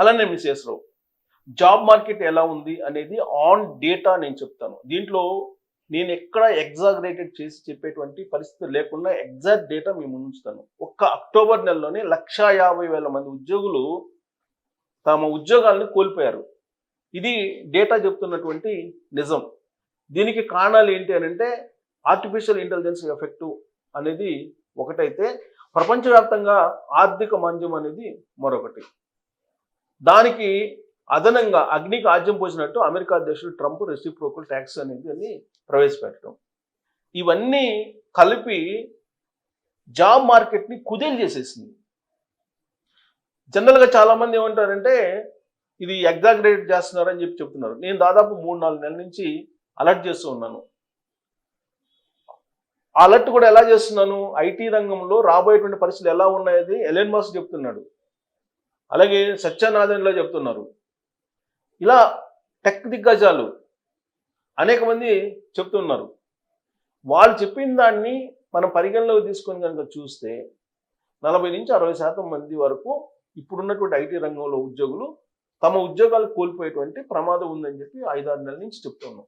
అలానే మిస్సెస్ రావు job market ఎలా ఉంది అనేది ఆన్ డేటా నేను చెప్తాను. దీంట్లో నేను ఎక్కడ ఎగ్జాగరేటెడ్ చేసి చెప్పేటువంటి పరిస్థితి లేకుండా ఎగ్జాక్ట్ డేటా మేము ఉంచుతాను. ఒక్క అక్టోబర్ నెలలోనే లక్షా యాభై వేల మంది ఉద్యోగులు తమ ఉద్యోగాలను కోల్పోయారు. ఇది డేటా చెప్తున్నటువంటి నిజం. దీనికి కారణాలు ఏంటి అని అంటే ఆర్టిఫిషియల్ ఇంటెలిజెన్స్ ఎఫెక్ట్ అనేది ఒకటైతే ప్రపంచవ్యాప్తంగా ఆర్థిక మాంద్యం అనేది మరొకటి. దానికి అదనంగా అగ్నికి ఆజ్యం పోసినట్టు అమెరికా అధ్యక్షుడు ట్రంప్ రెసిప్రోకల్ ట్యాక్స్ అనేది అని ప్రవేశపెట్టడం. ఇవన్నీ కలిపి జాబ్ మార్కెట్ని కుదేలు చేసేసింది. జనరల్గా చాలామంది ఏమంటారంటే ఇది ఎగ్జాగరేట్ చేస్తున్నారని చెప్పి చెప్తున్నారు. నేను దాదాపు మూడు నాలుగు నెలల నుంచి అలర్ట్ చేస్తూ ఉన్నాను. అలర్ట్ కూడా ఎలా చేస్తున్నాను? ఐటీ రంగంలో రాబోయేటువంటి పరిస్థితులు ఎలా ఉన్నాయని ఎలెన్ మాస్ చెప్తున్నాడు. అలాగే సత్యనారాయణలో చెప్తున్నారు. ఇలా టెక్ దిగ్గజాలు అనేక మంది చెప్తున్నారు. వాళ్ళు చెప్పిన దాన్ని మనం పరిగణలోకి తీసుకొని కనుక చూస్తే నలభై నుంచి అరవై శాతం మంది వరకు ఇప్పుడున్నటువంటి ఐటీ రంగంలో ఉద్యోగులు తమ ఉద్యోగాలు కోల్పోయేటువంటి ప్రమాదం ఉందని చెప్పి ఐదారు నెలల నుంచి చెప్తున్నాం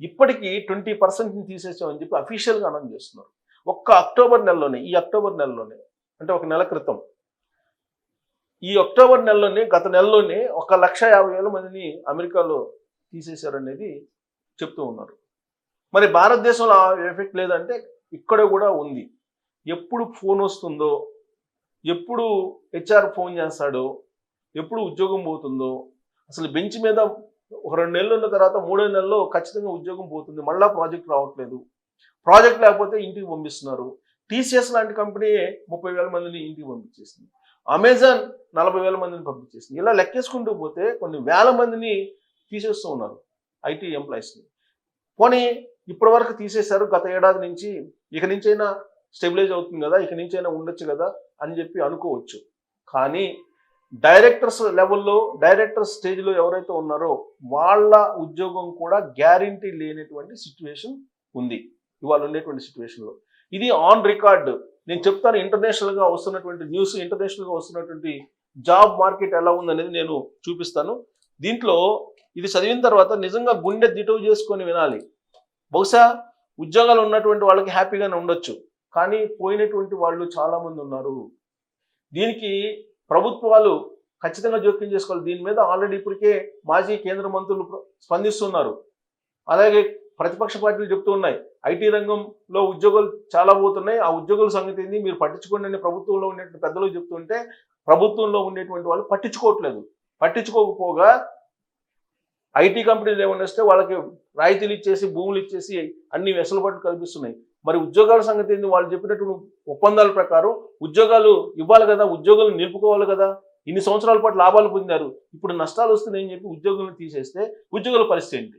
ఇప్పటికీ ట్వంటీ పర్సెంట్ని తీసేసామని చెప్పి అఫీషియల్గా అనౌన్స్ చేస్తున్నారు. ఒక్క అక్టోబర్ నెలలోనే ఈ అక్టోబర్ నెలలోనే అంటే ఒక నెల క్రితం ఈ అక్టోబర్ నెలలోనే గత నెలలోనే ఒక లక్ష యాభై వేల మందిని అమెరికాలో తీసేశారనేది చెప్తూ ఉన్నారు. మరి భారతదేశంలో ఆ ఎఫెక్ట్ లేదంటే ఇక్కడ కూడా ఉంది. ఎప్పుడు ఫోన్ వస్తుందో ఎప్పుడు హెచ్ఆర్ ఫోన్ చేస్తాడో ఎప్పుడు ఉద్యోగం పోతుందో అసలు బెంచ్ మీద ఒక రెండు నెలలు ఉన్న తర్వాత మూడో నెలల్లో ఖచ్చితంగా ఉద్యోగం పోతుంది. మళ్ళీ ప్రాజెక్ట్ రావట్లేదు. ప్రాజెక్ట్ లేకపోతే ఇంటికి పంపిస్తున్నారు. టీసీఎస్ లాంటి కంపెనీ ముప్పై వేల మందిని ఇంటికి పంపించేసింది. అమెజాన్ నలభై వేల మందిని పంపించేసింది. ఇలా లెక్కేసుకుంటూ పోతే కొన్ని వేల మందిని తీసేస్తూ ఉన్నారు ఐటీ ఎంప్లాయీస్ని. పోనీ ఇప్పటి వరకు తీసేశారు గత ఏడాది నుంచి. ఇక నుంచైనా స్టెబిలైజ్ అవుతుంది కదా ఇక నుంచైనా ఉండొచ్చు కదా అని చెప్పి అనుకోవచ్చు. కానీ డైరెక్టర్స్ లెవెల్లో డైరెక్టర్ స్టేజ్లో ఎవరైతే ఉన్నారో వాళ్ళ ఉద్యోగం కూడా గ్యారంటీ లేనటువంటి సిచ్యువేషన్ ఉంది. ఇవాళ ఉండేటువంటి సిచ్యువేషన్లో ఇది ఆన్ రికార్డ్ నేను చెప్తాను ఇంటర్నేషనల్గా వస్తున్నటువంటి న్యూస్ ఇంటర్నేషనల్గా వస్తున్నటువంటి జాబ్ మార్కెట్ ఎలా ఉందనేది నేను చూపిస్తాను. దీంట్లో ఇది చదివిన తర్వాత నిజంగా గుండె దిటవు చేసుకొని వినాలి. బహుశా ఉద్యోగాలు ఉన్నటువంటి వాళ్ళకి హ్యాపీగానే ఉండొచ్చు కానీ పోయినటువంటి వాళ్ళు చాలామంది ఉన్నారు. దీనికి ప్రభుత్వాలు ఖచ్చితంగా జోక్యం చేసుకోవాలి. దీని మీద ఆల్రెడీ ఇప్పటికే మాజీ కేంద్ర మంత్రులు స్పందిస్తున్నారు. అలాగే ప్రతిపక్ష పార్టీలు చెప్తూ ఉన్నాయి ఐటీ రంగంలో ఉద్యోగాలు చాలా పోతున్నాయి ఆ ఉద్యోగుల సంగతి ఏంది? మీరు పట్టించుకోండి అని ప్రభుత్వంలో ఉండేటువంటి పెద్దలు చెప్తుంటే ప్రభుత్వంలో ఉండేటువంటి వాళ్ళు పట్టించుకోవట్లేదు. పట్టించుకోకపోగా ఐటీ కంపెనీలు ఏమైనా వస్తే వాళ్ళకి రాయితీలు ఇచ్చేసి భూములు ఇచ్చేసి అన్ని వెసులుబాట్లు కల్పిస్తున్నాయి. మరి ఉద్యోగాల సంగతి ఏంది? వాళ్ళు చెప్పినటువంటి ఒప్పందాల ప్రకారం ఉద్యోగాలు ఇవ్వాలి కదా ఉద్యోగాలు నిలుపుకోవాలి కదా. ఇన్ని సంవత్సరాల పాటు లాభాలు పొందారు. ఇప్పుడు నష్టాలు వస్తున్నాయని చెప్పి ఉద్యోగులను తీసేస్తే ఉద్యోగుల పరిస్థితి ఏంటి?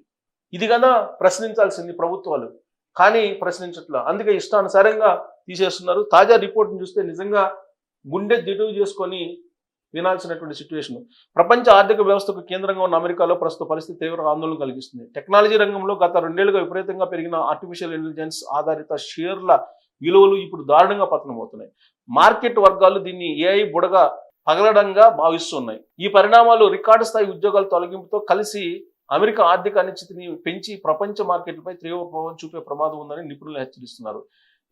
ఇది కదా ప్రశ్నించాల్సింది ప్రభుత్వాలు. కానీ ప్రశ్నించట్లా. అందుకే ఇష్టానుసారంగా తీసేస్తున్నారు. తాజా రిపోర్ట్ని చూస్తే నిజంగా గుండె దిడువు చేసుకొని వినాల్సినటువంటి సిచ్యువేషన్. ప్రపంచ ఆర్థిక వ్యవస్థకు కేంద్రంగా ఉన్న అమెరికాలో ప్రస్తుత పరిస్థితి తీవ్ర ఆందోళన కలిగిస్తుంది. టెక్నాలజీ రంగంలో గత రెండేళ్ళుగా విపరీతంగా పెరిగిన ఆర్టిఫిషియల్ ఇంటెలిజెన్స్ ఆధారిత షేర్ల విలువలు ఇప్పుడు దారుణంగా పతనమవుతున్నాయి. మార్కెట్ వర్గాలు దీన్ని ఏఐ బుడగా పగలడంగా భావిస్తున్నాయి. ఈ పరిణామాలు రికార్డు స్థాయి ఉద్యోగాల తొలగింపుతో కలిసి అమెరికా ఆర్థిక అనిశ్చితిని పెంచి ప్రపంచ మార్కెట్లపై తీవ్ర ప్రభావం చూపే ప్రమాదం ఉందని నిపుణులు హెచ్చరిస్తున్నారు.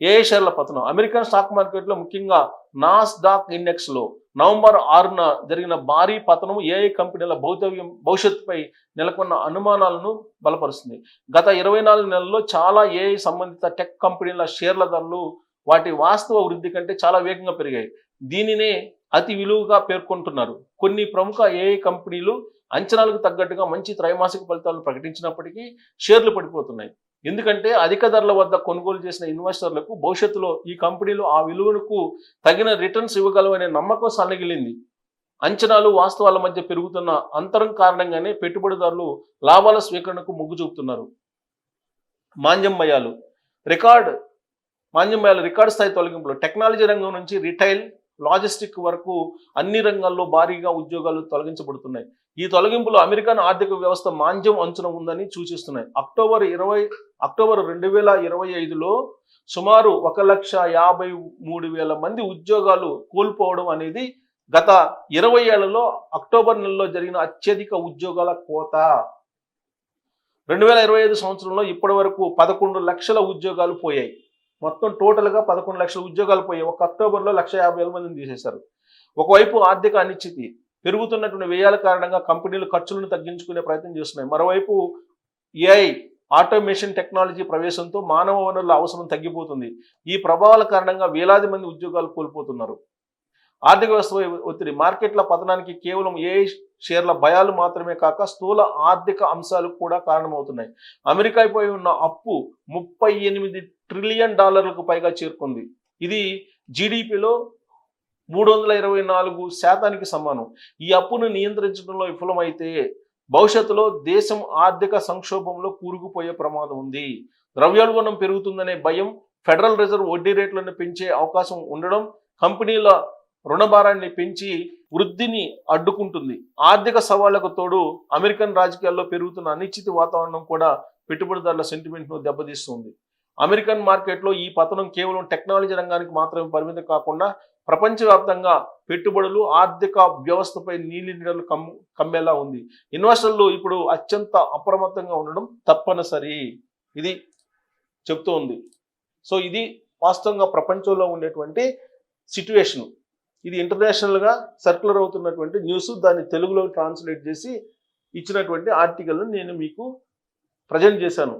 ఏఐ షేర్ల పతనం? అమెరికన్ స్టాక్ మార్కెట్లో ముఖ్యంగా నాస్ డాక్ ఇండెక్స్లో నవంబర్ ఆరున జరిగిన భారీ పతనం ఏఐ కంపెనీల భౌతవ్యం భవిష్యత్తుపై నెలకొన్న అనుమానాలను బలపరుస్తుంది. గత ఇరవై నాలుగు నెలల్లో చాలా ఏఐ సంబంధిత టెక్ కంపెనీల షేర్ల ధరలు వాటి వాస్తవ వృద్ధి కంటే చాలా వేగంగా పెరిగాయి. దీనినే అతి విలువగా పేర్కొంటున్నారు. కొన్ని ప్రముఖ ఏఐ కంపెనీలు అంచనాలకు తగ్గట్టుగా మంచి త్రైమాసిక ఫలితాలను ప్రకటించినప్పటికీ షేర్లు పడిపోతున్నాయి. ఎందుకంటే అధిక ధరల వద్ద కొనుగోలు చేసిన ఇన్వెస్టర్లకు భవిష్యత్తులో ఈ కంపెనీలు ఆ విలువలకు తగిన రిటర్న్స్ ఇవ్వగలవనే నమ్మకం సన్నగిలింది. అంచనాలు వాస్తవాల మధ్య పెరుగుతున్న అంతరం కారణంగానే పెట్టుబడిదారులు లాభాల స్వీకరణకు మొగ్గు చూపుతున్నారు. మాంజంబయాలు రికార్డ్ మాంజంబయాలు రికార్డ్ స్థాయి తొలగింపులు. టెక్నాలజీ రంగం నుంచి రిటైల్ లాజిస్టిక్ వరకు అన్ని రంగాల్లో భారీగా ఉద్యోగాలు తొలగించబడుతున్నాయి. ఈ తొలగింపులు అమెరికన్ ఆర్థిక వ్యవస్థ మాంద్యం అంచున ఉందని సూచిస్తున్నాయి. అక్టోబర్ ఇరవై అక్టోబర్ రెండు వేల ఇరవై ఐదులో సుమారు ఒక లక్ష యాభై మూడు వేల మంది ఉద్యోగాలు కోల్పోవడం అనేది గత ఇరవై ఏళ్ళలో అక్టోబర్ నెలలో జరిగిన అత్యధిక ఉద్యోగాల కోత. రెండు వేల ఇరవై ఐదు సంవత్సరంలో ఇప్పటి వరకు పదకొండు లక్షల ఉద్యోగాలు పోయాయి. మొత్తం టోటల్గా పదకొండు లక్షల ఉద్యోగాలు పోయాయి ఒక అక్టోబర్లో లక్ష యాభై వేల మందిని తీసేశారు. ఒకవైపు ఆర్థిక అనిశ్చితి పెరుగుతున్నటువంటి వ్యయాల కారణంగా కంపెనీలు ఖర్చులను తగ్గించుకునే ప్రయత్నం చేస్తున్నాయి. మరోవైపు ఏఐ ఆటోమేషన్ టెక్నాలజీ ప్రవేశంతో మానవ వనరుల అవసరం తగ్గిపోతుంది. ఈ ప్రభావాల కారణంగా వేలాది మంది ఉద్యోగాలు కోల్పోతున్నారు. ఆర్థిక వ్యవస్థ ఒత్తిడి మార్కెట్ల పతనానికి కేవలం ఏ షేర్ల భయాలు మాత్రమే కాక స్థూల ఆర్థిక అంశాలు కూడా కారణమవుతున్నాయి. అమెరికాపై ఉన్న అప్పు ముప్పై ఎనిమిది ట్రిలియన్ డాలర్లకు పైగా చేరుకుంది. ఇది జీడిపిలో మూడు వందల ఇరవై నాలుగు శాతానికి సమానం. ఈ అప్పును నియంత్రించడంలో విఫలమైతే భవిష్యత్తులో దేశం ఆర్థిక సంక్షోభంలో కూరుకుపోయే ప్రమాదం ఉంది. ద్రవ్యోల్బణం పెరుగుతుందనే భయం ఫెడరల్ రిజర్వ్ వడ్డీ రేట్లను పెంచే అవకాశం ఉండడం కంపెనీల రుణభారాన్ని పెంచి వృద్ధిని అడ్డుకుంటుంది. ఆర్థిక సవాళ్ళకు తోడు అమెరికన్ రాజకీయాల్లో పెరుగుతున్న అనిశ్చిత వాతావరణం కూడా పెట్టుబడిదారుల సెంటిమెంట్ను దెబ్బతీస్తుంది. అమెరికన్ మార్కెట్లో ఈ పతనం కేవలం టెక్నాలజీ రంగానికి మాత్రమే పరిమితం కాకుండా ప్రపంచవ్యాప్తంగా పెట్టుబడులు ఆర్థిక వ్యవస్థపై నీలి నీడలు కమ్ కమ్మేలా ఉంది. ఇన్వెస్టర్లు ఇప్పుడు అత్యంత అప్రమత్తంగా ఉండడం తప్పనిసరి. ఇది చెప్తూ ఉంది సో ఇది వాస్తవంగా ప్రపంచంలో ఉండేటువంటి సిట్యువేషన్ ఇది ఇంటర్నేషనల్గా సర్క్యులర్ అవుతున్నటువంటి న్యూస్ దాన్ని తెలుగులో ట్రాన్స్లేట్ చేసి ఇచ్చినటువంటి ఆర్టికల్ను నేను మీకు ప్రజెంట్ చేశాను.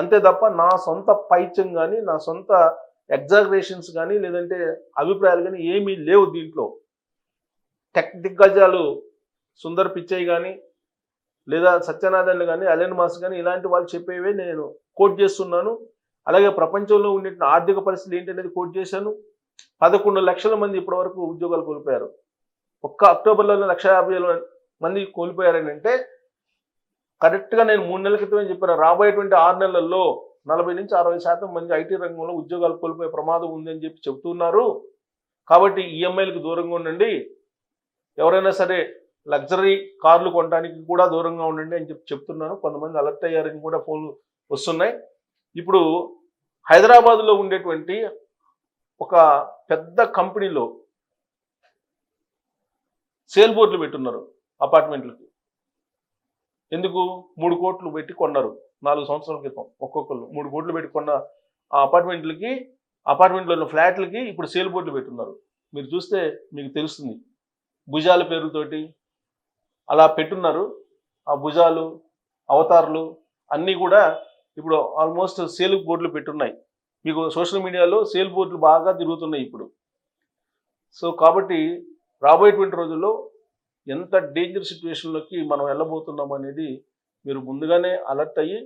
అంతే తప్ప నా సొంత పైత్యం కానీ నా సొంత ఎగ్జాగరేషన్స్ కానీ లేదంటే అభిప్రాయాలు కానీ ఏమీ లేవు దీంట్లో. టెక్ దిగ్గజాలు సుందర్ పిచ్చయ్య కానీ లేదా సత్యనారాయణ కానీ అలెన్ మాస్ కానీ ఇలాంటి వాళ్ళు చెప్పేవే నేను కోట్ చేస్తున్నాను. అలాగే ప్రపంచంలో ఉండే ఆర్థిక పరిస్థితులు ఏంటనేది కోట్ చేశాను. పదకొండు లక్షల మంది ఇప్పటి వరకు ఉద్యోగాలు కోల్పోయారు. ఒక్క అక్టోబర్లోనే లక్ష యాభై మంది కోల్పోయారని అంటే కరెక్ట్గా నేను మూడు నెలల క్రితమే చెప్పాను రాబోయేటువంటి ఆరు నెలల్లో నలభై నుంచి అరవై శాతం మంది ఐటీ రంగంలో ఉద్యోగాలు కోల్పోయే ప్రమాదం ఉందని చెప్పి చెబుతున్నారు. కాబట్టి ఈఎంఐలకు దూరంగా ఉండండి. ఎవరైనా సరే లగ్జరీ కార్లు కొనడానికి కూడా దూరంగా ఉండండి అని చెప్పి చెప్తున్నాను కొంతమంది అలర్ట్ అయ్యారని కూడా ఫోన్లు వస్తున్నాయి. ఇప్పుడు హైదరాబాద్లో ఉండేటువంటి ఒక పెద్ద కంపెనీలో సేల్ బోర్డులు పెట్టున్నారు అపార్ట్మెంట్లకి. ఎందుకు? మూడు కోట్లు పెట్టి కొన్నారు. నాలుగు సంవత్సరాల క్రితం ఒక్కొక్కరు మూడు కోట్లు పెట్టి కొన్న ఆ అపార్ట్మెంట్లకి అపార్ట్మెంట్లో ఉన్న ఫ్లాట్లకి ఇప్పుడు సేల్ బోర్డులు పెట్టున్నారు. మీరు చూస్తే మీకు తెలుస్తుంది. భుజాల పేరుతోటి అలా పెట్టున్నారు. ఆ భుజాలు అవతారులు అన్నీ కూడా ఇప్పుడు ఆల్మోస్ట్ సేల్ బోర్డులు పెట్టున్నాయి. మీకు సోషల్ మీడియాలో సేల్ బోర్డులు బాగా తిరుగుతున్నాయి ఇప్పుడు. సో కాబట్టి రాబోయేటువంటి రోజుల్లో ఎంత డేంజర్ సిచ్యువేషన్లోకి మనం వెళ్ళబోతున్నాం అనేది మీరు ముందుగానే అలర్ట్ అయ్యి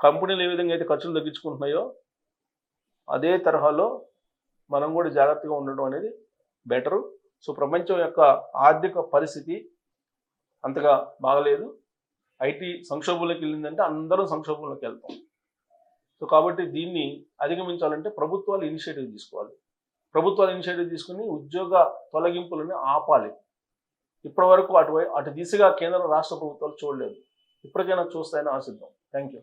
కంపెనీలు ఏ విధంగా అయితే ఖర్చులు తగ్గించుకుంటున్నాయో అదే తరహాలో మనం కూడా జాగ్రత్తగా ఉండడం అనేది బెటరు. సో ప్రపంచం యొక్క ఆర్థిక పరిస్థితి అంతగా బాగలేదు. ఐటీ సంక్షోభంలోకి వెళ్ళిందంటే అందరం సంక్షోభంలోకి వెళ్తాం. సో కాబట్టి దీన్ని అధిగమించాలంటే ప్రభుత్వాలు ఇనిషియేటివ్ తీసుకోవాలి. ప్రభుత్వాలు ఇనిషియేటివ్ తీసుకుని ఉద్యోగ తొలగింపులని ఆపాలి. ఇప్పటి వరకు అటు అటు దిశగా కేంద్ర రాష్ట్ర ప్రభుత్వాలు చూడలేదు. ఇప్పటికైనా చూస్తాయని ఆశిద్దాం. Thank you